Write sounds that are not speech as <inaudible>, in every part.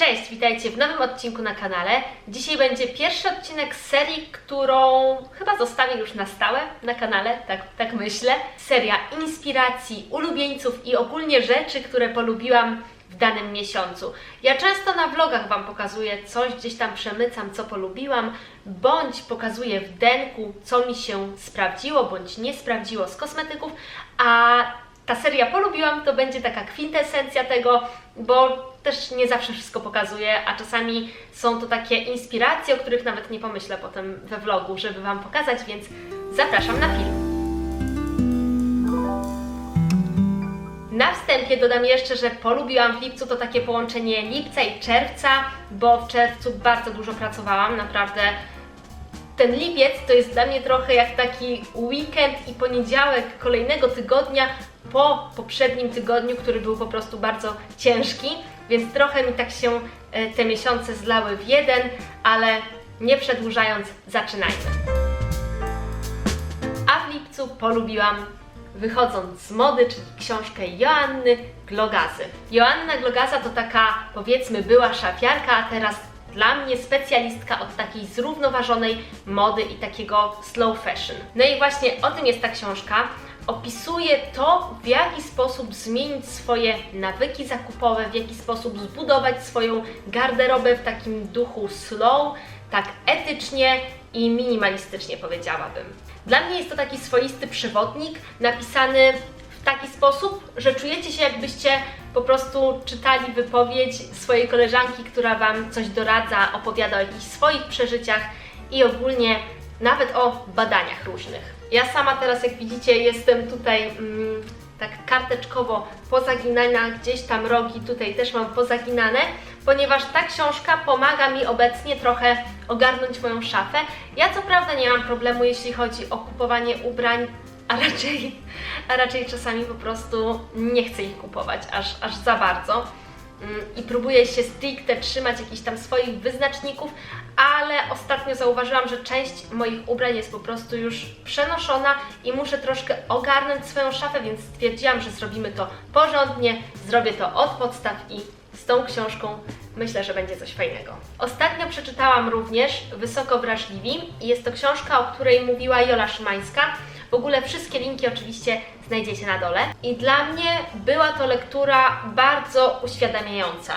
Cześć, witajcie w nowym odcinku na kanale. Dzisiaj będzie pierwszy odcinek serii, którą chyba zostawię już na stałe na kanale, tak, tak myślę. Seria inspiracji, ulubieńców i ogólnie rzeczy, które polubiłam w danym miesiącu. Ja często na vlogach Wam pokazuję coś, gdzieś tam przemycam, co polubiłam, bądź pokazuję w denku, co mi się sprawdziło, bądź nie sprawdziło z kosmetyków, a ta seria polubiłam, to będzie taka kwintesencja tego, bo też nie zawsze wszystko pokazuję, a czasami są to takie inspiracje, o których nawet nie pomyślę potem we vlogu, żeby Wam pokazać, więc zapraszam na film. Na wstępie dodam jeszcze, że polubiłam w lipcu to takie połączenie lipca i czerwca, bo w czerwcu bardzo dużo pracowałam, naprawdę ten lipiec to jest dla mnie trochę jak taki weekend i poniedziałek kolejnego tygodnia po poprzednim tygodniu, który był po prostu bardzo ciężki, więc trochę mi tak się e, te miesiące zlały w jeden, ale nie przedłużając, zaczynajmy. A w lipcu polubiłam wychodząc z mody, czyli książkę Joanny Glogazy. Joanna Glogaza to taka, powiedzmy, była szafiarka, a teraz dla mnie specjalistka od takiej zrównoważonej mody i takiego slow fashion. No i właśnie o tym jest ta książka. Opisuje to, w jaki sposób zmienić swoje nawyki zakupowe, w jaki sposób zbudować swoją garderobę w takim duchu slow, tak etycznie i minimalistycznie powiedziałabym. Dla mnie jest to taki swoisty przewodnik napisany w taki sposób, że czujecie się jakbyście po prostu czytali wypowiedź swojej koleżanki, która Wam coś doradza, opowiada o jakichś swoich przeżyciach i ogólnie nawet o badaniach różnych. Ja sama teraz, jak widzicie, jestem tutaj mm, tak karteczkowo pozaginana, gdzieś tam rogi tutaj też mam pozaginane, ponieważ ta książka pomaga mi obecnie trochę ogarnąć moją szafę. Ja co prawda nie mam problemu, jeśli chodzi o kupowanie ubrań, a raczej, a raczej czasami po prostu nie chcę ich kupować aż, aż za bardzo. Mm, I próbuję się stricte trzymać jakichś tam swoich wyznaczników, ale ostatnio zauważyłam, że część moich ubrań jest po prostu już przenoszona i muszę troszkę ogarnąć swoją szafę, więc stwierdziłam, że zrobimy to porządnie, zrobię to od podstaw i z tą książką myślę, że będzie coś fajnego. Ostatnio przeczytałam również Wysoko Wrażliwi i jest to książka, o której mówiła Jola Szymańska. W ogóle wszystkie linki oczywiście znajdziecie na dole. I dla mnie była to lektura bardzo uświadamiająca.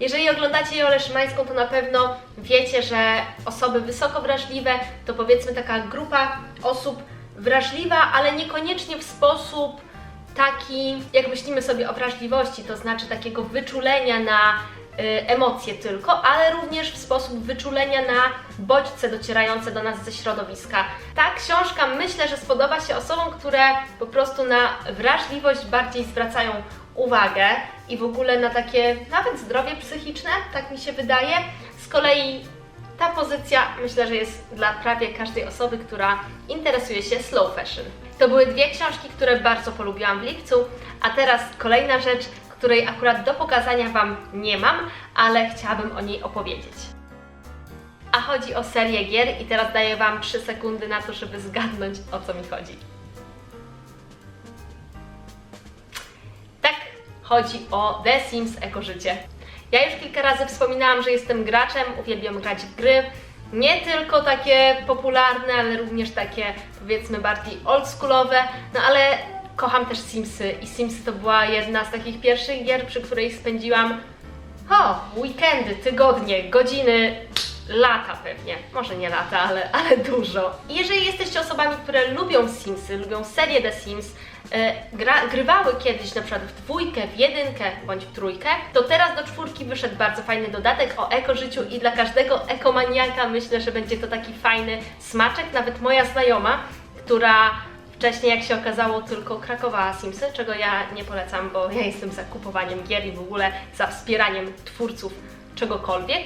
Jeżeli oglądacie Jolę Szymańską, to na pewno wiecie, że osoby wysoko wrażliwe to powiedzmy taka grupa osób wrażliwa, ale niekoniecznie w sposób taki, jak myślimy sobie o wrażliwości, to znaczy takiego wyczulenia na y, emocje tylko, ale również w sposób wyczulenia na bodźce docierające do nas ze środowiska. Ta książka myślę, że spodoba się osobom, które po prostu na wrażliwość bardziej zwracają uwagę i w ogóle na takie nawet zdrowie psychiczne, tak mi się wydaje. Z kolei ta pozycja myślę, że jest dla prawie każdej osoby, która interesuje się slow fashion. To były dwie książki, które bardzo polubiłam w lipcu, a teraz kolejna rzecz, której akurat do pokazania Wam nie mam, ale chciałabym o niej opowiedzieć. A chodzi o serię gier i teraz daję Wam 3 sekundy na to, żeby zgadnąć o co mi chodzi. Chodzi o The Sims Eko Życie. Ja już kilka razy wspominałam, że jestem graczem, uwielbiam grać w gry. Nie tylko takie popularne, ale również takie powiedzmy bardziej oldschoolowe, no ale kocham też Simsy i Simsy to była jedna z takich pierwszych gier, przy której spędziłam o, weekendy, tygodnie, godziny, lata pewnie. Może nie lata, ale, ale dużo. I jeżeli jesteście osobami, które lubią Simsy, lubią serię The Sims, gra, grywały kiedyś na przykład w dwójkę, w jedynkę bądź w trójkę, to teraz do czwórki wyszedł bardzo fajny dodatek o ekożyciu i dla każdego ekomaniaka myślę, że będzie to taki fajny smaczek. Nawet moja znajoma, która wcześniej, jak się okazało, tylko krakowała Simsy, czego ja nie polecam, bo ja jestem za kupowaniem gier i w ogóle za wspieraniem twórców czegokolwiek.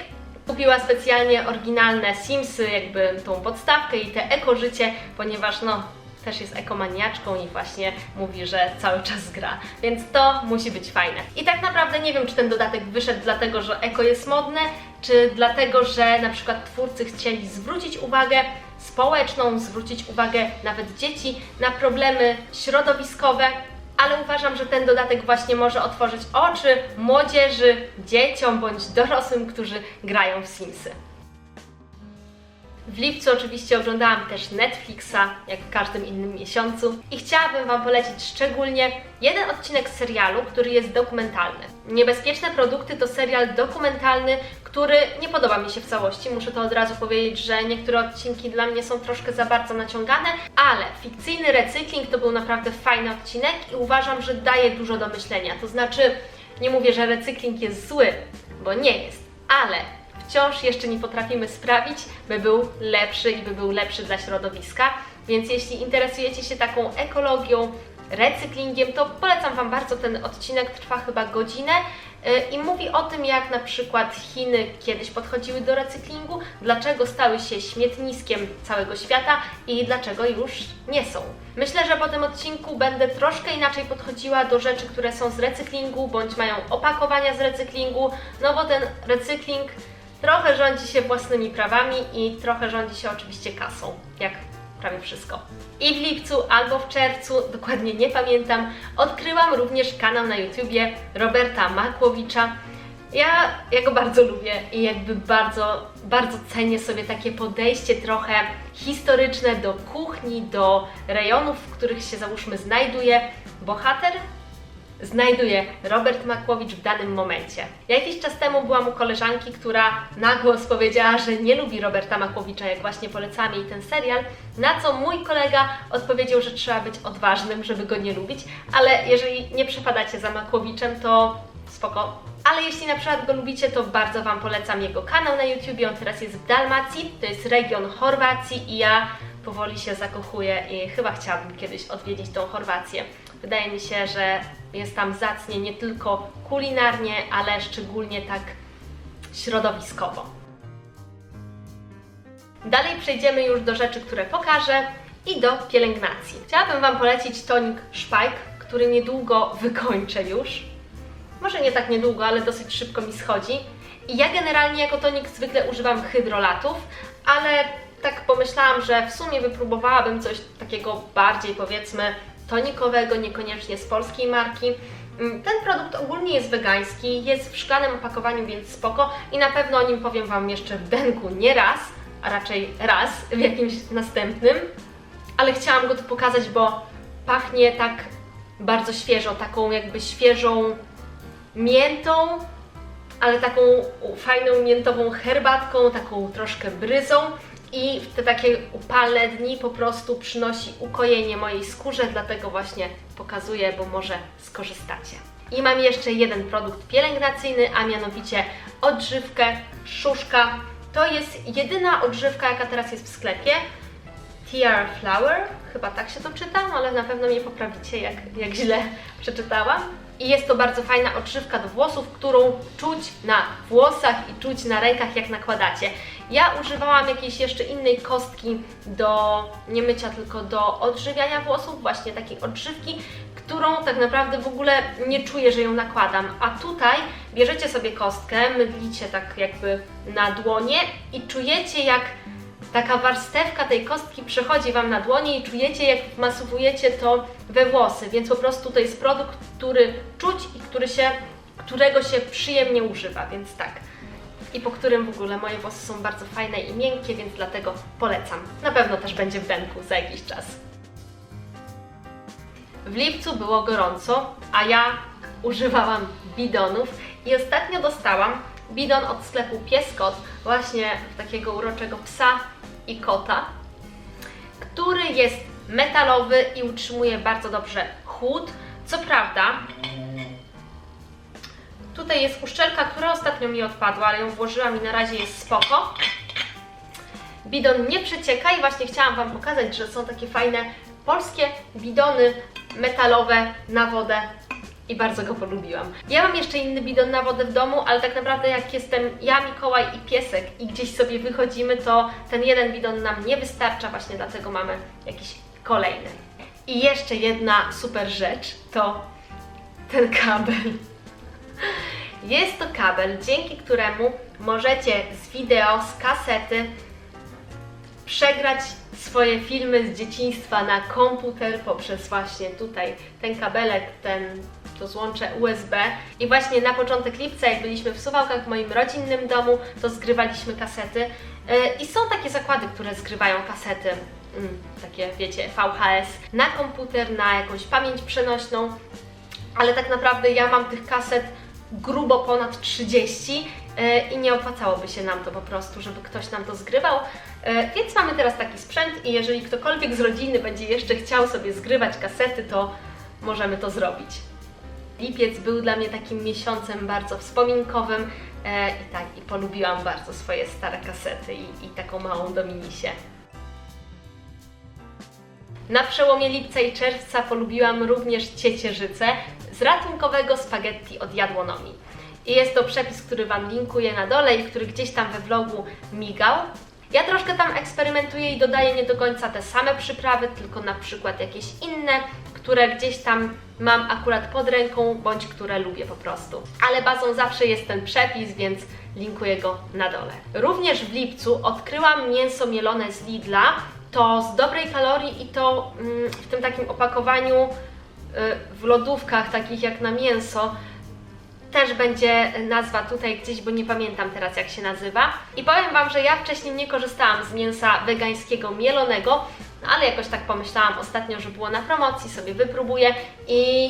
Kupiła specjalnie oryginalne Simsy, jakby tą podstawkę i te ekożycie, ponieważ no też jest ekomaniaczką i właśnie mówi, że cały czas gra, więc to musi być fajne. I tak naprawdę nie wiem, czy ten dodatek wyszedł dlatego, że eko jest modne, czy dlatego, że na przykład twórcy chcieli zwrócić uwagę społeczną, zwrócić uwagę nawet dzieci na problemy środowiskowe, ale uważam, że ten dodatek właśnie może otworzyć oczy młodzieży, dzieciom bądź dorosłym, którzy grają w Simsy. W lipcu oczywiście oglądałam też Netflixa, jak w każdym innym miesiącu, i chciałabym Wam polecić szczególnie jeden odcinek serialu, który jest dokumentalny. Niebezpieczne produkty to serial dokumentalny, który nie podoba mi się w całości. Muszę to od razu powiedzieć, że niektóre odcinki dla mnie są troszkę za bardzo naciągane, ale fikcyjny recykling to był naprawdę fajny odcinek i uważam, że daje dużo do myślenia. To znaczy, nie mówię, że recykling jest zły, bo nie jest, ale wciąż jeszcze nie potrafimy sprawić, by był lepszy i by był lepszy dla środowiska. Więc jeśli interesujecie się taką ekologią, recyklingiem, to polecam Wam bardzo ten odcinek, trwa chyba godzinę yy, i mówi o tym, jak na przykład Chiny kiedyś podchodziły do recyklingu, dlaczego stały się śmietniskiem całego świata i dlaczego już nie są. Myślę, że po tym odcinku będę troszkę inaczej podchodziła do rzeczy, które są z recyklingu, bądź mają opakowania z recyklingu, no bo ten recykling trochę rządzi się własnymi prawami i trochę rządzi się oczywiście kasą, jak prawie wszystko. I w lipcu albo w czerwcu, dokładnie nie pamiętam, odkryłam również kanał na YouTubie Roberta Makłowicza. Ja, ja go bardzo lubię i jakby bardzo, bardzo cenię sobie takie podejście trochę historyczne do kuchni, do rejonów, w których się załóżmy znajduje bohater, znajduje Robert Makłowicz w danym momencie. Ja jakiś czas temu byłam u koleżanki, która na głos powiedziała, że nie lubi Roberta Makłowicza, jak właśnie polecamy jej ten serial, na co mój kolega odpowiedział, że trzeba być odważnym, żeby go nie lubić, ale jeżeli nie przepadacie za Makłowiczem, to spoko. Ale jeśli na przykład go lubicie, to bardzo Wam polecam jego kanał na YouTube. On teraz jest w Dalmacji, to jest region Chorwacji i ja powoli się zakochuję i chyba chciałabym kiedyś odwiedzić tą Chorwację. Wydaje mi się, że jest tam zacnie nie tylko kulinarnie, ale szczególnie tak środowiskowo. Dalej przejdziemy już do rzeczy, które pokażę i do pielęgnacji. Chciałabym Wam polecić tonik Szpajk, który niedługo wykończę już. Może nie tak niedługo, ale dosyć szybko mi schodzi. I ja generalnie jako tonik zwykle używam hydrolatów, ale tak pomyślałam, że w sumie wypróbowałabym coś takiego bardziej powiedzmy tonikowego, niekoniecznie z polskiej marki. Mm, Ten produkt ogólnie jest wegański, jest w szklanym opakowaniu, więc spoko i na pewno o nim powiem Wam jeszcze w denku nie raz, a raczej raz w jakimś następnym, ale chciałam go tu pokazać, bo pachnie tak bardzo świeżo, taką jakby świeżą miętą, ale taką fajną miętową herbatką, taką troszkę bryzą i w te takie upalne dni po prostu przynosi ukojenie mojej skórze, dlatego właśnie pokazuję, bo może skorzystacie. I mam jeszcze jeden produkt pielęgnacyjny, a mianowicie odżywkę Szuszka. To jest jedyna odżywka, jaka teraz jest w sklepie. Tiara Flower, chyba tak się to czyta, ale na pewno mnie poprawicie, jak, jak źle przeczytałam. I jest to bardzo fajna odżywka do włosów, którą czuć na włosach i czuć na rękach, jak nakładacie. Ja używałam jakiejś jeszcze innej kostki do nie mycia, tylko do odżywiania włosów, właśnie takiej odżywki, którą tak naprawdę w ogóle nie czuję, że ją nakładam. A tutaj bierzecie sobie kostkę, mydlicie tak jakby na dłonie i czujecie jak taka warstewka tej kostki przechodzi Wam na dłonie i czujecie, jak masowujecie to we włosy, więc po prostu to jest produkt, który czuć i który się, którego się przyjemnie używa, więc tak. I po którym w ogóle moje włosy są bardzo fajne i miękkie, więc dlatego polecam. Na pewno też będzie w denku za jakiś czas. W lipcu było gorąco, a ja używałam bidonów i ostatnio dostałam bidon od sklepu Pieskot, właśnie takiego uroczego psa i kota, który jest metalowy i utrzymuje bardzo dobrze chłód. Co prawda, tutaj jest uszczelka, która ostatnio mi odpadła, ale ją włożyłam i na razie jest spoko. Bidon nie przecieka i właśnie chciałam Wam pokazać, że są takie fajne polskie bidony metalowe na wodę i bardzo go polubiłam. Ja mam jeszcze inny bidon na wodę w domu, ale tak naprawdę jak jestem ja, Mikołaj i piesek i gdzieś sobie wychodzimy, to ten jeden bidon nam nie wystarcza, właśnie dlatego mamy jakiś kolejny. I jeszcze jedna super rzecz to ten kabel. Jest to kabel, dzięki któremu możecie z wideo, z kasety przegrać swoje filmy z dzieciństwa na komputer poprzez właśnie tutaj ten kabelek, ten to złącze USB. I właśnie na początek lipca, jak byliśmy w Suwałkach w moim rodzinnym domu, to zgrywaliśmy kasety. Yy, I są takie zakłady, które zgrywają kasety, mm, takie wiecie, VHS, na komputer, na jakąś pamięć przenośną. Ale tak naprawdę ja mam tych kaset grubo ponad 30 e, i nie opłacałoby się nam to po prostu, żeby ktoś nam to zgrywał. E, Więc mamy teraz taki sprzęt i jeżeli ktokolwiek z rodziny będzie jeszcze chciał sobie zgrywać kasety, to możemy to zrobić. Lipiec był dla mnie takim miesiącem bardzo wspominkowym e, i tak, i polubiłam bardzo swoje stare kasety i, i taką małą Dominisię. Na przełomie lipca i czerwca polubiłam również ciecierzycę ratunkowego spaghetti od Jadłonomii. I jest to przepis, który Wam linkuję na dole i który gdzieś tam we vlogu migał. Ja troszkę tam eksperymentuję i dodaję nie do końca te same przyprawy, tylko na przykład jakieś inne, które gdzieś tam mam akurat pod ręką, bądź które lubię po prostu. Ale bazą zawsze jest ten przepis, więc linkuję go na dole. Również w lipcu odkryłam mięso mielone z Lidla. To z dobrej kalorii i to mm, w tym takim opakowaniu w lodówkach, takich jak na mięso. Też będzie nazwa tutaj gdzieś, bo nie pamiętam teraz jak się nazywa. I powiem Wam, że ja wcześniej nie korzystałam z mięsa wegańskiego mielonego, no ale jakoś tak pomyślałam ostatnio, że było na promocji, sobie wypróbuję i,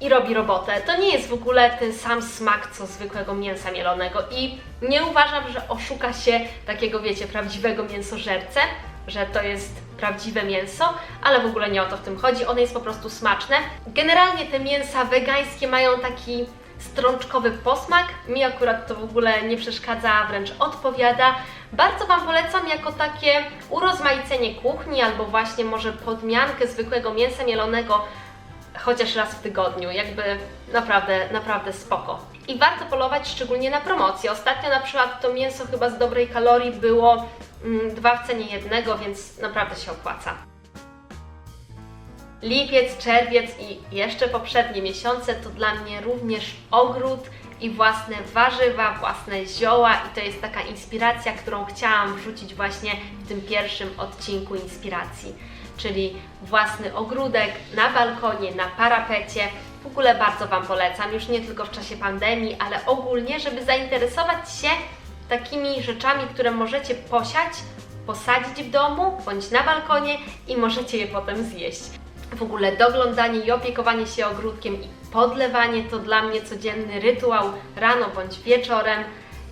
i robi robotę. To nie jest w ogóle ten sam smak co zwykłego mięsa mielonego i nie uważam, że oszuka się takiego, wiecie, prawdziwego mięsożercę, że to jest prawdziwe mięso, ale w ogóle nie o to w tym chodzi, one jest po prostu smaczne. Generalnie te mięsa wegańskie mają taki strączkowy posmak. Mi akurat to w ogóle nie przeszkadza, wręcz odpowiada. Bardzo Wam polecam jako takie urozmaicenie kuchni albo właśnie może podmiankę zwykłego mięsa mielonego chociaż raz w tygodniu. Jakby naprawdę, naprawdę spoko. I warto polować szczególnie na promocje. Ostatnio na przykład to mięso chyba z dobrej kalorii było dwa w cenie jednego, więc naprawdę się opłaca. Lipiec, czerwiec i jeszcze poprzednie miesiące to dla mnie również ogród i własne warzywa, własne zioła i to jest taka inspiracja, którą chciałam wrzucić właśnie w tym pierwszym odcinku inspiracji. Czyli własny ogródek na balkonie, na parapecie. W ogóle bardzo Wam polecam, już nie tylko w czasie pandemii, ale ogólnie, żeby zainteresować się takimi rzeczami, które możecie posiać, posadzić w domu bądź na balkonie i możecie je potem zjeść. W ogóle doglądanie i opiekowanie się ogródkiem i podlewanie to dla mnie codzienny rytuał rano bądź wieczorem.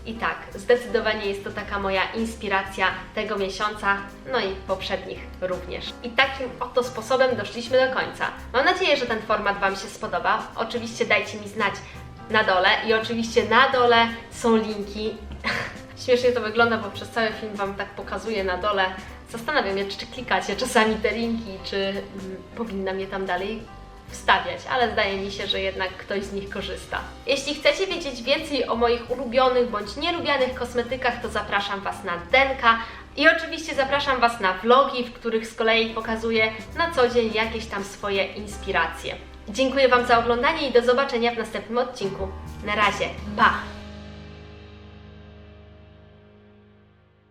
I tak, zdecydowanie jest to taka moja inspiracja tego miesiąca, no i poprzednich również. I takim oto sposobem doszliśmy do końca. Mam nadzieję, że ten format Wam się spodoba. Oczywiście dajcie mi znać na dole i oczywiście na dole są linki. <laughs> Śmiesznie to wygląda, bo przez cały film Wam tak pokazuję na dole. Zastanawiam się, czy klikacie czasami te linki, czy mm, powinnam je tam dalej wstawiać, ale zdaje mi się, że jednak ktoś z nich korzysta. Jeśli chcecie wiedzieć więcej o moich ulubionych bądź nielubianych kosmetykach, to zapraszam Was na Denka. I oczywiście zapraszam Was na vlogi, w których z kolei pokazuję na co dzień jakieś tam swoje inspiracje. Dziękuję Wam za oglądanie i do zobaczenia w następnym odcinku. Na razie, pa!